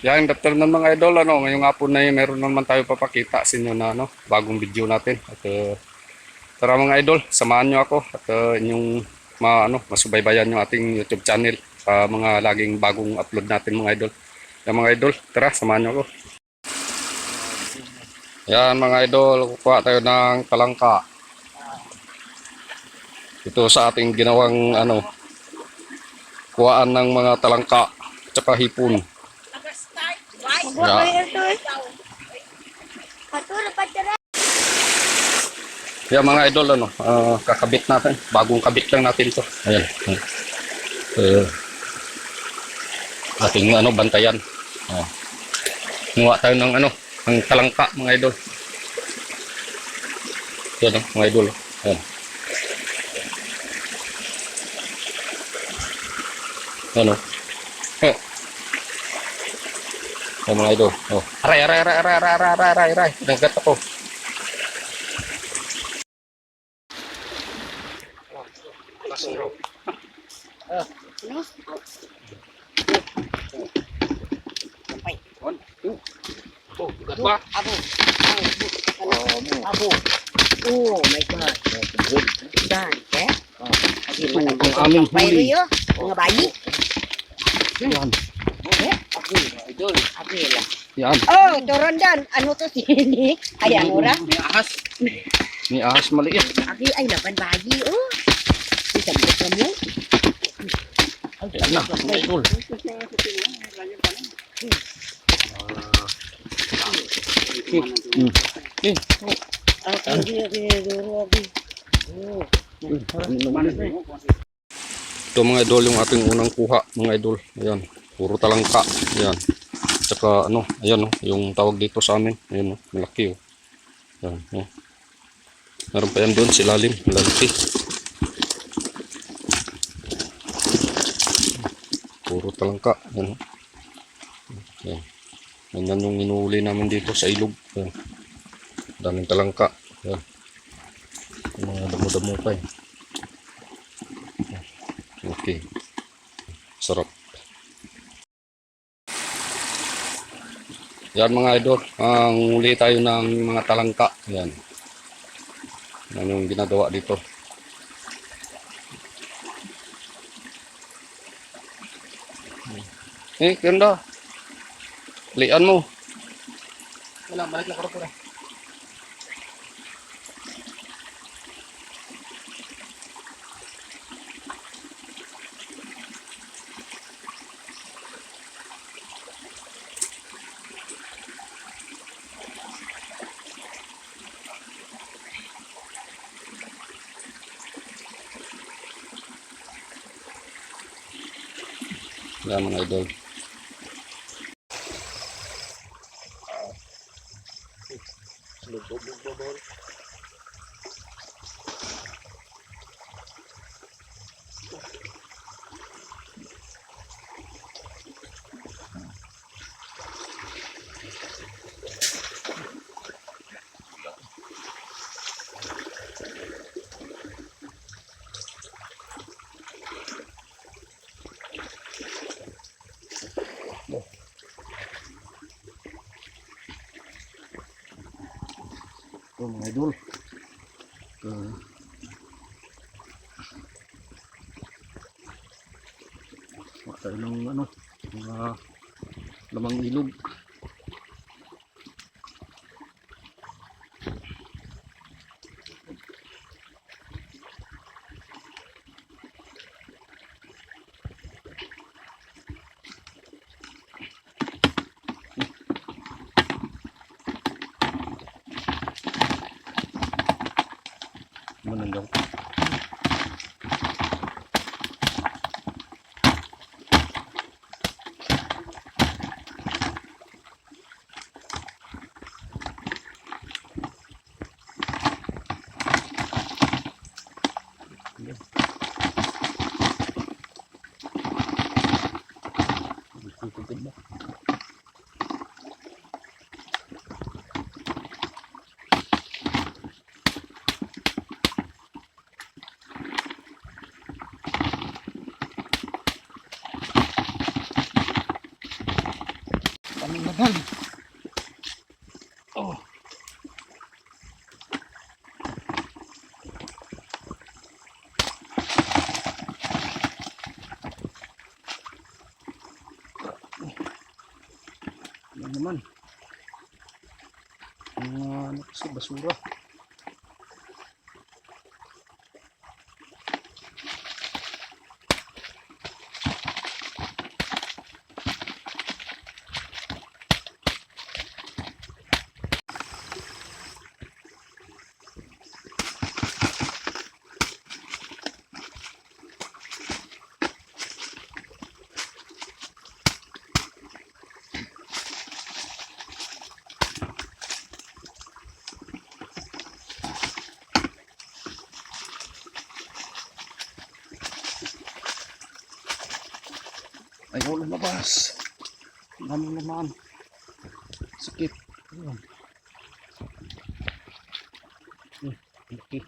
Yan, Dr. ng mga idol, ano, ngayong hapon na yun, meron naman tayo papakita sa inyo na ano, bagong video natin. At uh, tara mga idol, samahan nyo ako at uh, inyong ma, ano, masubaybayan yung ating YouTube channel sa mga laging bagong upload natin mga idol. Yan mga idol, tara, samahan nyo ako. Yan mga idol, kukuha tayo ng talangka. Ito sa ating ginawang ano, kuhaan ng mga talangka at hipon. Ya. kayo ito eh. Patulog pa tira. Yeah, mga idol, ano, ah, kakabit natin. Bagong kabit lang natin to. Ayan. Uh, ating ano, bantayan. Oh. Nguha tayo ng ano, ng talangka, mga idol. Yan, oh, mga idol. Ayan. Ano? Yan mga idol. Oh. rai, rai, rai, rai, rai, rai, rai, rai. Oh my God. Dan, eh? Ito ang aming oh Mga bayi. Yan. Okay. Okay. Yun, Abela. Yan. Oh, turon dan. Ano to si Nick? Ay, ano ra? May ahas. May ahas maliit. Aki, ay, laban bagi, oh. Isa mo ka mo? Yan na, tol. Ito mga idol yung ating unang kuha mga idol. Ayan, puro talangka. Ayan. Tsaka ano, ayan oh, yung tawag dito sa amin. Ayan oh, malaki oh. Ayan, oh. Meron pa yan doon, silalim, lalaki. Puro talangka. Ayan oh. Ayan. Ganyan yung inuuli namin dito sa ilog. Ayan. Daming talangka. Ayan. Yung mga damo-damo pa eh. Okay. Sarap. Yan mga idol, ang uli tayo ng mga talangka. Yan. Yan yung ginagawa dito. Eh, ganda. Lian mo. Wala, balik na karo Yan mga idol. Ito mga idol. Uh, tayo ng ano, mga lamang ilog. Lupin mo. Kaming madami. Naman. Mga ano kasi basura. Ayaw lumabas. Dami naman. Sakit. Ayun. Laki.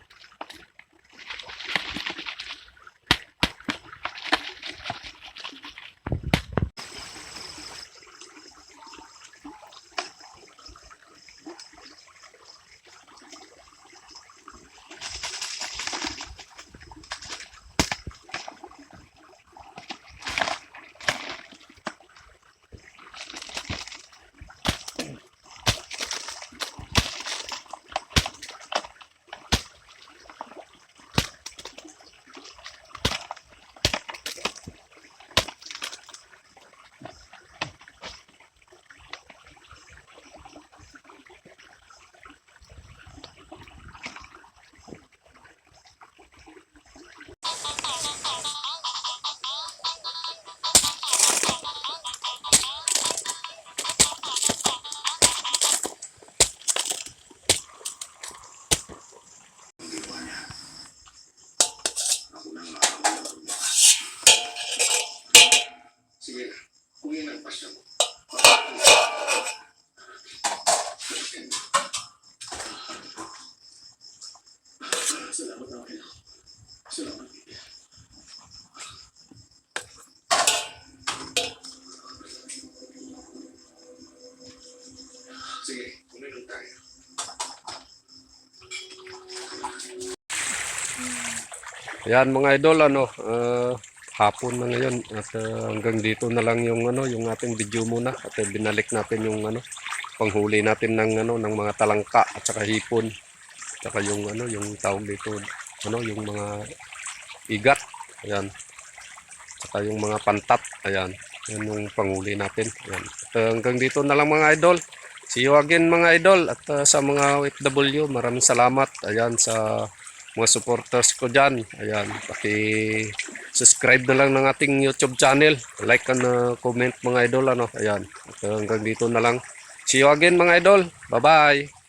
Sige, uminom tayo. Yan mga idol ano, ah, hapon na ngayon at ah, hanggang dito na lang yung ano, yung ating video muna at ah, binalik natin yung ano, panghuli natin ng ano ng mga talangka at saka hipon. Saka yung ano, yung tawag dito, ano, yung mga igat. Ayan. Saka yung mga pantat. Ayan. Yan yung panghuli natin. Ayan. At ah, hanggang dito na lang mga idol. See you again mga idol at ah, sa mga OFW, maraming salamat. Ayan sa mga supporters ko dyan. Ayan, paki-subscribe na lang ng ating YouTube channel. Like and uh, comment mga idol. Ano? Ayan, at hanggang dito na lang. See you again mga idol. Bye-bye.